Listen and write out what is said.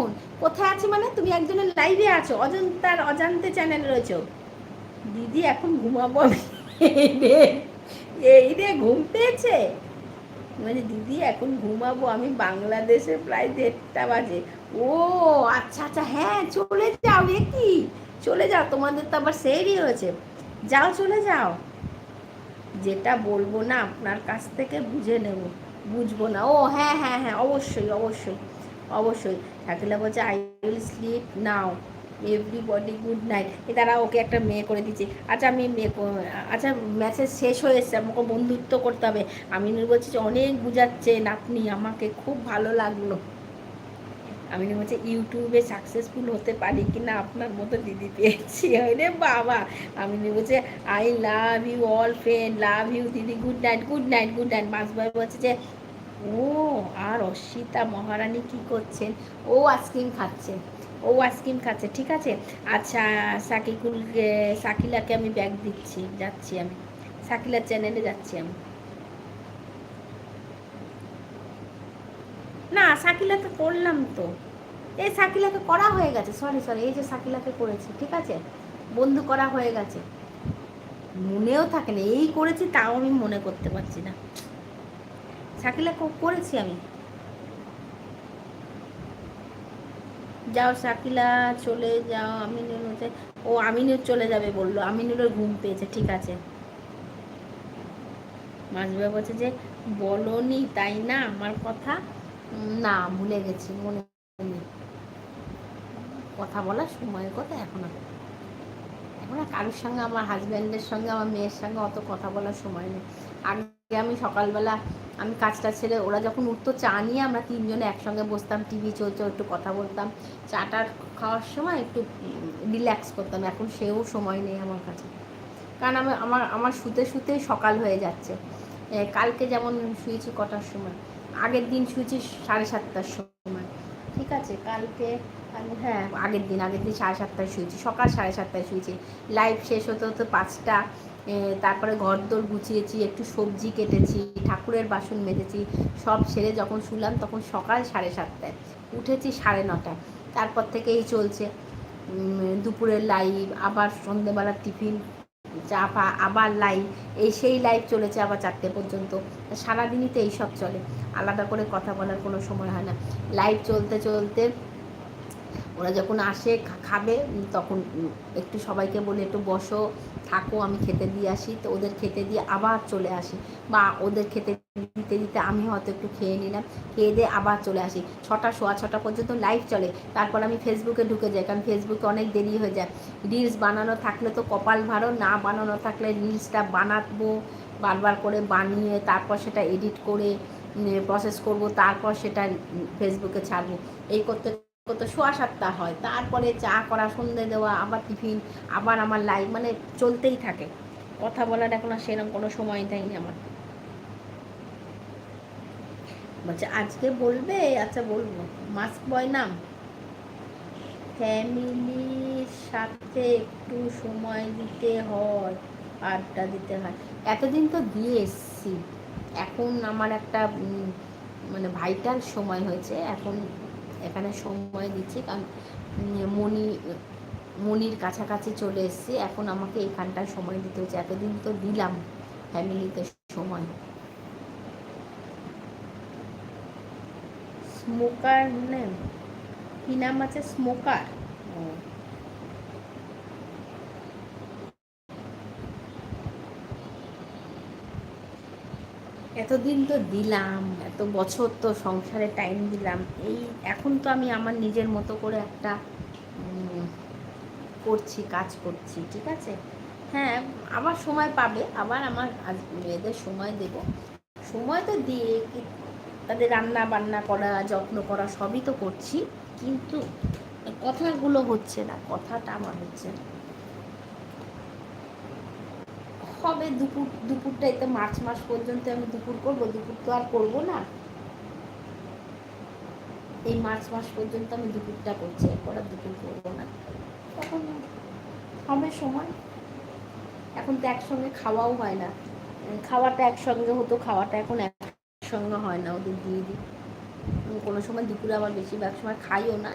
এখন কোথায় আছে মানে? তুমি একজনের লাইভে আছো, অজন্তার অজান্তে চ্যানেল রয়েছে। দিদি এখন ঘুমাবো এই রে ঘুম পেয়েছে। মানে দিদি এখন ঘুমাবো আমি বাংলাদেশে প্রায় দেড়টা বাজে। ও আচ্ছা আচ্ছা হ্যাঁ চলে যাও এ কি চলে যাও, তোমাদের তো আবার সেরই হয়েছে যাও, চলে যাও। যেটা বলব না, আপনার কাছ থেকে বুঝে নেব। বুঝব না। ও হ্যাঁ হ্যাঁ হ্যাঁ অবশ্যই অবশ্যই। অবশ্যই। শাকিলা বলছে I will sleep now everybody good night এ তারা ওকে একটা মেয়ে করে দিচ্ছে। আচ্ছা আমি মেয়ে আচ্ছা মেসেজ শেষ হয়ে এসছে, আমাকে বন্ধুত্ব করতে হবে। আমিনুর বলছে যে, অনেক বুঝাচ্ছেন আপনি, আমাকে খুব ভালো লাগল। আমিনুর বলছে ইউটিউবে সাকসেসফুল হতে পারি কি না আপনার মতো দিদি পেয়েছি রে বাবা। আমি বলছে I love you all friend love you দিদি good night good night good night মাসবাই বলছে যে ও, আর অস্মিতা মহারানী কি করছেন? ও আইসক্রিম খাচ্ছে। ও আইসক্রিম খাচ্ছে, ঠিক আছে? আচ্ছা সাকিকুলকে, সাকিলাকে আমি ব্যাগ দিচ্ছি, যাচ্ছি আমি। সাকিলার চ্যানেলে যাচ্ছি আমি। না, সাকিলাকে করলাম তো। এই সাকিলাকে করা হয়ে গেছে। সরি সরি এই যে সাকিলাকে করেছি, ঠিক আছে? বন্ধু করা হয়ে গেছে। মনেও থাকে না, এই করেছি, তাও আমি মনে করতে পারছি না। সাকিলা করেছি আমি। যাও সাকিলা, চলে যাও, আমিনুর হচ্ছে ও আমিনুর চলে যাবে বলল। আমিনুরের ঘুম পেয়েছে, ঠিক আছে। মাঝবে বলছে যে, বলনি, তাই না? আমার কথা? না, ভুলে গেছি, মনে নেই। কথা বলার সময় কথা এখন এখন কারোর সঙ্গে, আমার হাজব্যান্ডের সঙ্গে, আমার মেয়ের সঙ্গে অত কথা বলার সময় নেই। আগে আমি সকালবেলা আমি কাজটা ছেড়ে, ওরা যখন উঠতো চা নিয়ে আমরা তিনজনে একসঙ্গে বসতাম, টিভি চলতো, একটু কথা বলতাম। চাটা খাওয়ার সময় একটু রিল্যাক্স করতাম। এখন সেও সময় নেই আমার কাছে। কারণ আমি আমার আমার শুতে শুতেই সকাল হয়ে যাচ্ছে। কালকে যেমন শুয়েছি কটার সময়, আগের দিন শুয়েছি সাড়ে সাতটার সময়। ঠিক আছে, কালকে আমি হ্যাঁ আগের দিন আগের দিন সাড়ে সাতটায় শুয়েছি। সকাল সাড়ে সাতটায় শুয়েছি। লাইভ শেষ হতে হতে পাঁচটা। তারপরে ঘর দোর গুছিয়েছি, একটু সবজি কেটেছি, ঠাকুরের বাসন মেজেছি, সব সেরে যখন শুলাম তখন সকাল সাড়ে সাতটায়। উঠেছি সাড়ে নটায়। তারপর থেকেই চলছে। দুপুরের লাইভ আবার সন্ধেবেলার টিফিন চা পা আবার লাইভ এই সেই লাইভ চলেছে আবার চারটে পর্যন্ত। সারাদিনই তো এইসব চলে। আলাদা করে কথা বলার কোনো সময় হয় না। লাইভ চলতে চলতে ওরা যখন আসে খাবে তখন একটু সবাইকে বলে, একটু বসো, থাকো, আমি খেতে দিয়ে আসি। তো ওদের খেতে দিয়ে আবার চলে আসি। বা ওদের খেতে দিতে দিতে আমি হয়তো একটু খেয়ে নিলাম, খেয়ে দিয়ে আবার চলে আসি। ছটা, সোয়া ছটা পর্যন্ত লাইভ চলে। তারপর আমি ফেসবুকে ঢুকে যাই, কারণ ফেসবুকে অনেক দেরি হয়ে যায়। রিলস বানানো থাকলে তো কপাল ভালো, না বানানো থাকলে রিলসটা বানাবো, বারবার করে বানিয়ে, তারপর সেটা এডিট করে প্রসেস করব, তারপর সেটা ফেসবুকে ছাড়বো। এই করতে কত সোয়া সাতটা হয়। তারপরে চা করা, সন্ধে দেওয়া, আবার টিফিন, আবার আমার লাইফ মানে চলতেই থাকে। কথা বলার এখন আর সেরকম কোনো সময় নেই আমার। বলছে, আজকে বলবে? আচ্ছা বলব। মাস্ক বয় নাম ফ্যামিলির সাথে একটু সময় দিতে হয়, আড্ডা দিতে হয়। এতদিন তো দিয়ে এসছি। এখন আমার একটা মানে ভাইটাল সময় হয়েছে। এখন এখানে সময় দিচ্ছি কারণ মনি মনির কাছাকাছি চলে এসেছি। এখন আমাকে এখানটায় সময় দিতে হচ্ছে। এতদিন তো দিলাম ফ্যামিলিতে সময়। স্মোকার নেম কি নাম আছে? স্মোকার? এতদিন তো দিলাম। এত বছর তো সংসারে টাইম দিলাম। এই এখন তো আমি আমার নিজের মতো করে একটা করছি, কাজ করছি, ঠিক আছে? হ্যাঁ আবার সময় পাবে, আবার আমার মেয়েদের সময় দেব। সময় তো দিয়ে তাদের রান্না বান্না করা, যত্ন করা, সবই তো করছি। কিন্তু কথাগুলো হচ্ছে না, কথাটা আমার হচ্ছে না। হবে? দুপুর দুপুরটাই তো মার্চ মাস পর্যন্ত আমি দুপুর করব, দুপুর তো আর করব না। এই মার্চ মাস পর্যন্ত আমি দুপুরটা করছি, এরপর আর দুপুর করব না। তখন হবে সময়। এখন তো একসঙ্গে খাওয়াও হয় না। খাওয়াটা একসঙ্গে হতো, খাওয়াটা এখন একসঙ্গে হয় না, ওদের দিয়ে দিই। কোনো সময় দুপুরে আবার বেশিরভাগ সময় খাইও না।